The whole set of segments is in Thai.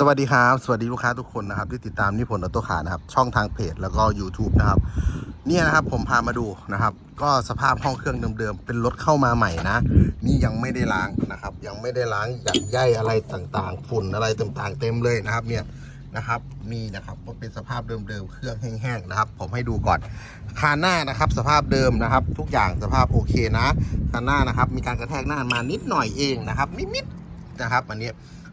สวัสดีครับ สวัสดีลูกค้าทุกคนนะครับ ที่ติดตามนิพนธ์ออโต้ขานะครับ ช่องทางเพจแล้วก็ YouTube นะครับ เนี่ยนะครับผมพามาดูนะครับ ก็สภาพห้องเครื่องเดิมๆ เป็นรถเข้ามาใหม่นะ นี่ยังไม่ได้ล้างนะครับ ยังไม่ได้ล้างหยักใยอะไรต่างๆ ฝุ่นอะไรต่างๆ เต็มเลยนะครับ เนี่ยนะครับมีนะครับว่าเป็นสภาพเดิมๆ เครื่องแห้งๆนะครับ ผมให้ดูก่อนคานหน้านะครับ สภาพเดิมนะครับ ทุกอย่างสภาพโอเคนะคานหน้านะครับ มีการกระแทกหน้ามานิดหน่อยเองนะครับนิดๆนะครับ อันนี้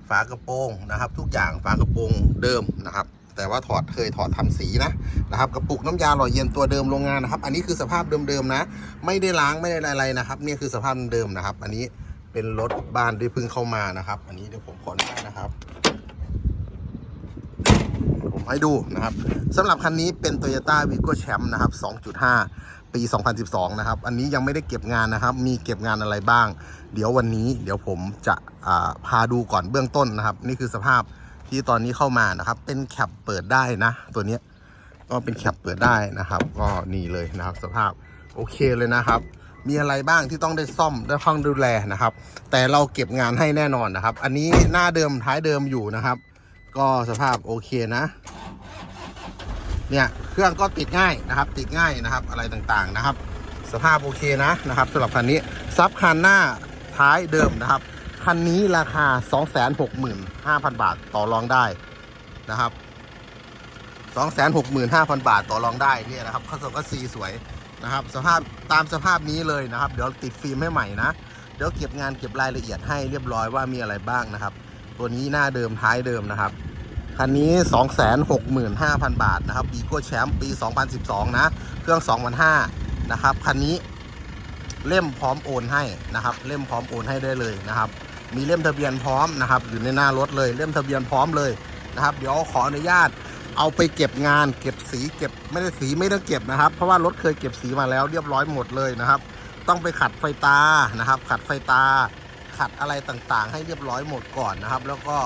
ฝากระโปรงนะครับ ทุกอย่างฝากระโปรงเดิมนะครับ แต่ว่าถอดเคยถอดทำสีนะนะครับกระปุกน้ำยาหล่อเย็นตัวเดิมโรงงานนะครับ อันนี้คือสภาพเดิมๆนะ ไม่ได้ล้างไม่ได้อะไรนะครับนี่คือสภาพเดิมนะครับ อันนี้เป็นรถบ้านที่เพิ่งเข้ามานะครับ อันนี้เดี๋ยวผมขออนุญาตนะครับ ผมให้ดูนะครับสำหรับคันนี้เป็น Toyota v i g o Champ นะครับ 2.5 ปี 2012 นะครับ อันนี้ยังไม่ได้เก็บงานนะครับ มีเก็บงานอะไรบ้าง เดี๋ยววันนี้เดี๋ยวผมจะาพาดูก่อนเบื้องต้นนะครับ นี่คือสภาพที่ตอนนี้เข้ามานะครับ เป็นแคปเปิดได้นะ ตัวนี้ก็เป็นแคปเปิดได้นะครับ ก็นี่เลยนะครับ สภาพโอเคเลยนะครับมีอะไรบ้างที่ต้องได้ซ่อมได้ต้องดูแลนะครับ แต่เราเก็บงานให้แน่นอนนะครับ อันนี้หน้าเดิมท้ายเดิมอยู่นะครับ ก็สภาพโอเคนะ เนี่ยเครื่องก็ติดง่ายนะครับ ติดง่ายนะครับอะไรต่างๆนะครับ สภาพโอเคนะนะครับสำหรับคันนี้ซับคันหน้าท้ายเดิมนะครับคันนี้ราคา 265,000 บาทต่อรองได้นะครับ 265,000 บาทต่อรองได้เนี่ยนะครับข้าวสก็สีสวยนะครับ สภาพตามสภาพนี้เลยนะครับ เดี๋ยวติดฟิล์มให้ใหม่นะ เดี๋ยวเก็บงานเก็บรายละเอียดให้เรียบร้อยว่ามีอะไรบ้างนะครับ ตัวนี้หน้าเดิมท้ายเดิมนะครับ คันนี้ 265,000 บาทนะครับ e ีโก้แชมป์ปี 2012 นะ เครื่อง 2005 นะครับ คันนี้เล่มพร้อมโอนให้นะครับ เล่มพร้อมโอนให้ได้เลยนะครับ มีเล่มทะเบียนพร้อมนะครับ อยู่ในหน้ารถเลย เล่มทะเบียนพร้อมเลยนะครับ เดี๋ยวขออนุญาตเอาไปเก็บงานเก็บสีเก็บไม่ได้สีไม่ต้องเก็บนะครับ เพราะว่ารถเคยเก็บสีมาแล้วเรียบร้อยหมดเลยนะครับ ต้องไปขัดไฟตานะครับ ขัดไฟตา ขัดอะไรต่างๆ ให้เรียบร้อยหมดก่อนนะครับ แล้วก็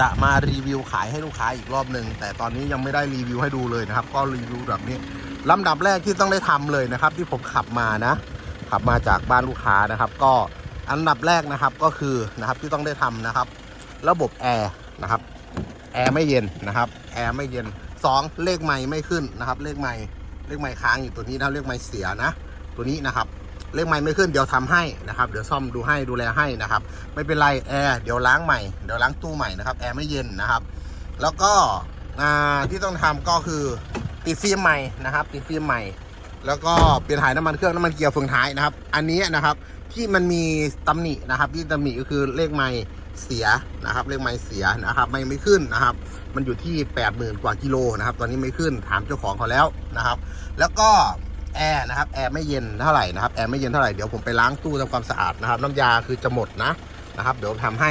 จะมารีวิวขายให้ลูกค้าอีกรอบหนึ่งแต่ตอนนี้ยังไม่ได้รีวิวให้ดูเลยนะครับ ก็รีวิวแบบนี้ลำดับแรกที่ต้องได้ทำเลยนะครับ ที่ผมขับมานะ ขับมาจากบ้านลูกค้านะครับ ก็อันดับแรกนะครับก็คือนะครับที่ต้องได้ทำนะครับ ระบบแอร์นะครับแอร์ไม่เย็นนะครับแอร์ไม่เย็นสองเลขไม่ไม่ขึ้นนะครับ เลขไม่เลขไม่ค้างอยู่ตัวนี้นะเลขไม่เสียนะ ตัวนี้นะครับ เลขไม่ไม่ขึ้นเดี๋ยวทำให้นะครับ เดี๋ยวซ่อมดูให้ดูแลให้นะครับ ไม่เป็นไรแอร์เดี๋ยวล้างใหม่เดี๋ยวล้างตู้ใหม่นะครับแอร์ไม่เย็นนะครับ แล้วก็ที่ต้องทำก็คือติดฟิล์มใหม่นะครับติดฟิล์มใหม่ แล้วก็เปลี่ยนถ่ายน้ำมันเครื่องน้ำมันเกียร์เฟืองท้ายนะครับ อันนี้นะครับที่มันมีตำหนินะครับ ที่ตำหนิก็คือเลขไม่เสียนะครับ เลขไม่เสียนะครับ ไม่ไม่ขึ้นนะครับ มันอยู่ที่ 8 0,000 กว่ากิโลนะครับ ตอนนี้ไม่ขึ้นถามเจ้าของเขาแล้วนะครับ แล้วก็ แอร์นะครับแอร์ไม่เย็นเท่าไหร่นะครับแอร์ไม่เย็นเท่าไหร่เดี๋ยวผมไปล้างตู้ทำความสะอาดนะครับ น้ำยาคือจะหมดนะนะครับเดี๋ยวทำให้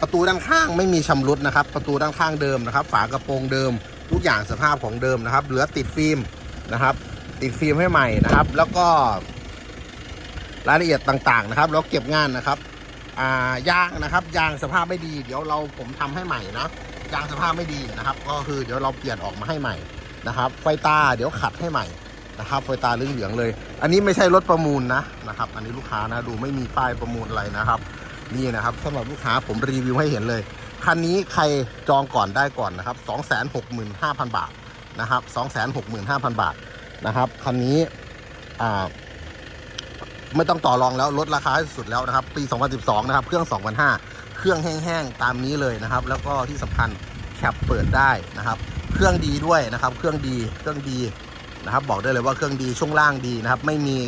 ประตูด้านข้างไม่มีชำรุดนะครับ ประตูด้านข้างเดิมนะครับ ฝากระโปรงเดิม ทุกอย่างสภาพของเดิมนะครับ เหลือติดฟิล์มนะครับ ติดฟิล์มให้ใหม่นะครับ แล้วก็รายละเอียดต่างๆนะครับแล้วเก็บงานนะครับยางนะครับยางสภาพไม่ดี เดี๋ยวเราผมทำให้ใหม่นะยางสภาพไม่ดีนะครับ ก็คือเดี๋ยวเราเปลี่ยนออกมาให้ใหม่นะครับ ไฟตาเดี๋ยวขัดให้ใหม่ นะครับไฟตาเหลืองๆเลย อันนี้ไม่ใช่รถประมูลนะนะครับ อันนี้ลูกค้านะดูไม่มีป้ายประมูลอะไรนะครับ นี่นะครับสำหรับลูกค้าผมรีวิวให้เห็นเลย คันนี้ใครจองก่อนได้ก่อนนะครับ265,000 บาทนะครับ265,000 บาทนะครับคันนี้อ่าไม่ต้องต่อรองแล้วลดราคาให้สุดแล้วนะครับ ปี 2012 นะครับ เครื่อง 2005 เครื่องแห้งๆ ตามนี้เลยนะครับ แล้วก็ที่สำคัญแคปเปิดได้นะครับ เครื่องดีด้วยนะครับ เครื่องดี เครื่องดี นะครับบอกได้เลยว่าเครื่องดีช่วงล่างดีนะครับ ไม่มี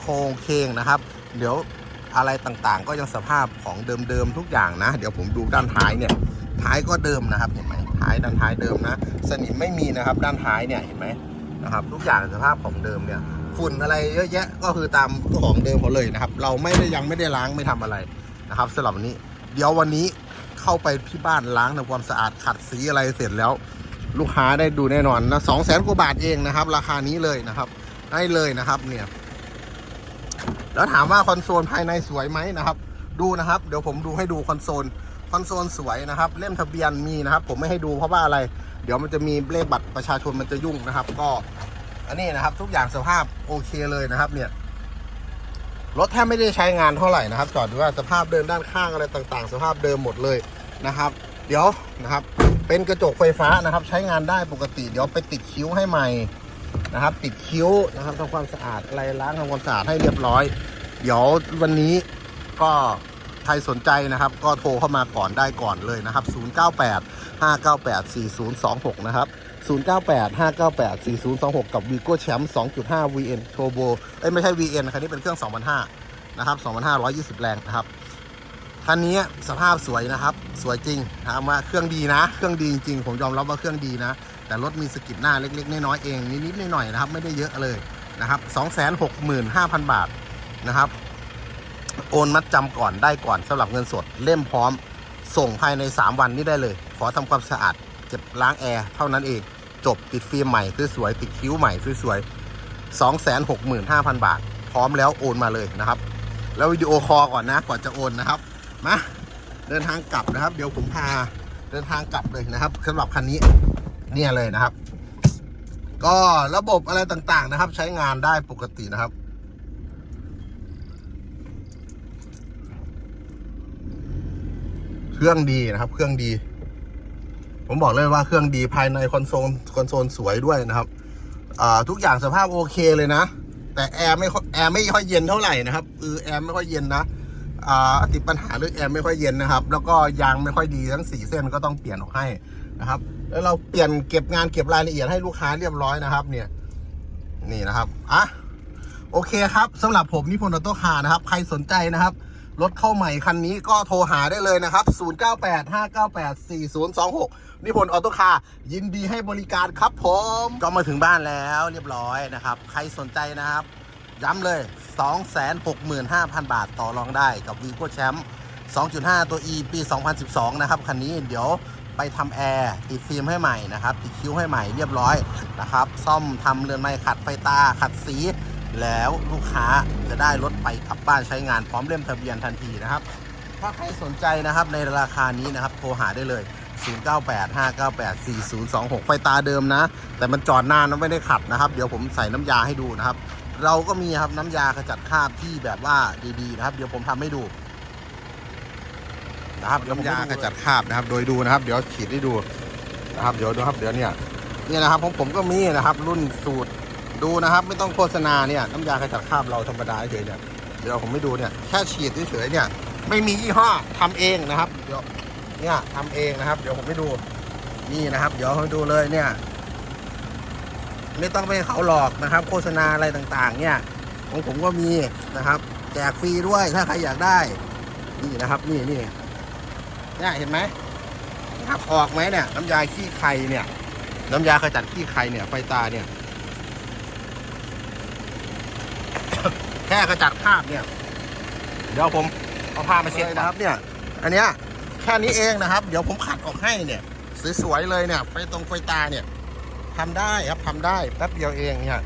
โครงเคงนะครับ เดี๋ยวอะไรต่างๆ ก็ยังสภาพของเดิมๆทุกอย่างนะ เดี๋ยวผมดูด้านท้ายเนี่ยท้ายก็เดิมนะครับเห็นไหมท้ายด้านท้ายเดิมนะ สนิมไม่มีนะครับด้านท้ายเนี่ยเห็นไหมนะครับทุกอย่างสภาพของเดิมเนี่ยฝุ่นอะไรเยอะแยะก็คือตามของเดิมเขาเลยนะครับ เราไม่ได้ยังไม่ได้ล้างไม่ทำอะไรนะครับสำหรับวันนี้ เดี๋ยววันนี้เข้าไปที่บ้านล้างทำความสะอาดขัดสีอะไรเสร็จแล้ว ลูกค้าได้ดูแน่นอนนะสองแสนกว่าบาทเองนะครับ ราคานี้เลยนะครับ ได้เลยนะครับ เนี่ย แล้วถามว่าคอนโซลภายในสวยไหมนะครับ ดูนะครับ เดี๋ยวผมดูให้ดูคอนโซลคอนโซลสวยนะครับ เล่มทะเบียนมีนะครับ ผมไม่ให้ดูเพราะว่าอะไร เดี๋ยวมันจะมีเลขบัตรประชาชนมันจะยุ่งนะครับ ก็ อันนี้นะครับ ทุกอย่างสภาพโอเคเลยนะครับ เนี่ยรถแทบไม่ได้ใช้งานเท่าไหร่นะครับ จอดดูว่าสภาพเดินด้านข้างอะไรต่าง ๆ สภาพเดิมหมดเลยนะครับ เดี๋ยวนะครับ เป็นกระจกไฟฟ้านะครับ ใช้งานได้ปกติเดี๋ยวไปติดคิ้วให้ใหม่นะครับ ติดคิ้วนะครับทำความสะอาดอะไรล้างทำความสะอาดให้เรียบร้อย เดี๋ยววันนี้ก็ใครสนใจนะครับ ก็โทรเข้ามาก่อนได้ก่อนเลยนะครับ 098 598 4026 นะครับ 098 598 4026 กับ Vigo Champ 2.5 VN Turbo เอ้ยไม่ใช่ VN คันนี้เป็นเครื่อง2,500นะครับ 2,520 แรงนะครับ คันนี้สภาพสวยนะครับ สวยจริงถามว่าเครื่องดีนะ เครื่องดีจริงผมยอมรับว่าเครื่องดีนะ แต่รถมีสกิดหน้าเล็ก ๆ น้อยๆเองนิดๆหน่อยๆนะครับ ไม่ได้เยอะเลยนะครับ265,000บาทนะครับ โอนมัดจำก่อนได้ก่อนสำหรับเงินสดเล่มพร้อม ส่งภายใน 3 วันนี้ได้เลย ขอทำความสะอาดเก็บล้างแอร์เท่านั้นเองจบติดฟิล์มใหม่สวยๆติดคิ้วใหม่สวยๆ265,000บาท พร้อมแล้วโอนมาเลยนะครับ แล้ววิดีโอคอลก่อนนะก่อนจะโอนนะครับ มาเดินทางกลับนะครับ เดี๋ยวผมพาเดินทางกลับเลยนะครับสำหรับคันนี้เนี่ยเลยนะครับ ก็ระบบอะไรต่างๆนะครับ ใช้งานได้ปกตินะครับเครื่องดีนะครับ เครื่องดี ผมบอกเลยว่าเครื่องดีภายในคอนโซลคอนโซลสวยด้วยนะครับทุกอย่างสภาพโอเคเลยนะ แต่แอร์ไม่แอร์ไม่ค่อยเย็นเท่าไหร่นะครับเออแอร์ไม่ค่อยเย็นนะ ติดปัญหาเรื่องแอร์ไม่ค่อยเย็นนะครับ แล้วก็ยางไม่ค่อยดีทั้งสี่เส้นก็ต้องเปลี่ยนออกให้นะครับ แล้วเราเปลี่ยนเก็บงานเก็บรายละเอียดให้ลูกค้าเรียบร้อยนะครับ เนี่ยนี่นะครับอะโอเคครับสำหรับผมนิพนธ์ออโต้คาร์นะครับ ใครสนใจนะครับรถเข้าใหม่คันนี้ก็โทรหาได้เลยนะครับ 0985984026 นิพนธ์ออโต้คาร์ยินดีให้บริการครับผม ก็มาถึงบ้านแล้วเรียบร้อยนะครับ ใครสนใจนะครับ ย้ำเลย 265,000 บาทต่อรองได้กับ v ีโก้แชมป์2.5 ตัว E ปี 2012 นะครับ คันนี้เดี๋ยวไปทำแอร์ติดฟิล์มให้ใหม่นะครับ ติดคิ้วให้ใหม่เรียบร้อยนะครับ ซ่อมทำเรือนไม้ขัดไฟตา ขัดสี แล้วลูกค้าจะได้รถไปกลับบ้านใช้งานพร้อมเล่มทะเบียนทันทีนะครับ ถ้าใครสนใจนะครับในราคานี้นะครับโทรหาได้เลย 0985984026 ไฟตาเดิมนะ แต่มันจอดนานแล้วไม่ได้ขัดนะครับ เดี๋ยวผมใส่น้ำยาให้ดูนะครับ เราก็มีครับน้ำยาขจัดคราบที่แบบว่าดีๆนะครับ เดี๋ยวผมทำให้ดูนะครับน้ำยาขจัดคราบนะครับ โดยดูนะครับ เดี๋ยวฉีดให้ดูนะครับ เดี๋ยวดูครับเดี๋ยวเนี่ยเนี่ยนะครับของผมก็มีนะครับ รุ่นสูตรดูนะครับ ไม่ต้องโฆษณาเนี่ยน้ำยาขจัดคราบเราธรรมดาเฉยๆเนี่ยเดี๋ยวผมไม่ดูเนี่ยแค่ฉีดเฉยๆเนี่ยไม่มียี่ห้อทำเองนะครับ เดี๋ยวเนี่ยทำเองนะครับ เดี๋ยวผมให้ดูนี่นะครับ เดี๋ยวให้ดูเลยเนี่ย ไม่ต้องไปให้เขาหลอกนะครับ โฆษณาอะไรต่างๆ เนี่ยของผมก็มีนะครับแจกฟรีด้วยถ้าใครอยากได้ นี่นะครับ นี่นี่เนี่ยเห็นไหมนะครับออกไหมเนี่ย น้ำยาขี้ไข่เนี่ย น้ำยาขจัดขี้ไข่เนี่ยไฟตาเนี่ย แค่ขจัดคราบเนี่ย เดี๋ยวผมเอาผ้ามาเช็ดนะครับ เนี่ย อันเนี้ยแค่นี้เองนะครับ เดี๋ยวผมขัดออกให้เนี่ย สวยๆเลยเนี่ยไฟตรงไฟตาเนี่ย ทำได้ครับทำได้แป๊บเดียวเองเนี่ย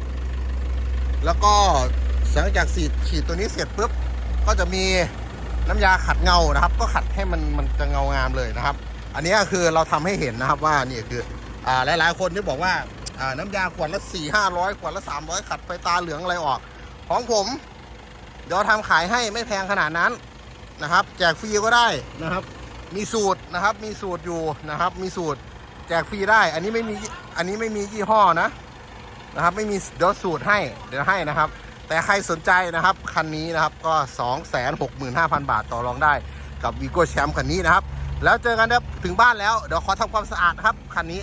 แล้วก็หลังจากฉีดฉีดตัวนี้เสร็จปุ๊บก็จะมีน้ำยาขัดเงานะครับ ก็ขัดให้มันมันจะเงางามเลยนะครับ อันนี้ก็คือเราทำให้เห็นนะครับว่านี่คืออ่าหลายๆคนที่บอกว่าอ่าน้ำยาขวดละสี่ห้าร้อยขวดละสามร้อยขัดไฟตาเหลืองอะไรออก ของผม เดี๋ยวทำขายให้ไม่แพงขนาดนั้นนะครับ แจกฟรีก็ได้นะครับ มีสูตรนะครับ มีสูตรอยู่นะครับ มีสูตร แจกฟรีได้ อันนี้ไม่มีอันนี้ไม่มียี่ห้อนะนะครับ ไม่มีเดี๋ยวสูตรให้เดี๋ยวให้นะครับ แต่ใครสนใจนะครับคันนี้นะครับก็ 265,000 บาทต่อรองได้กับวีโก้แชมป์คันนี้นะครับ แล้วเจอกันครับถึงบ้านแล้วเดี๋ยวขอทำความสะอาดครับคันนี้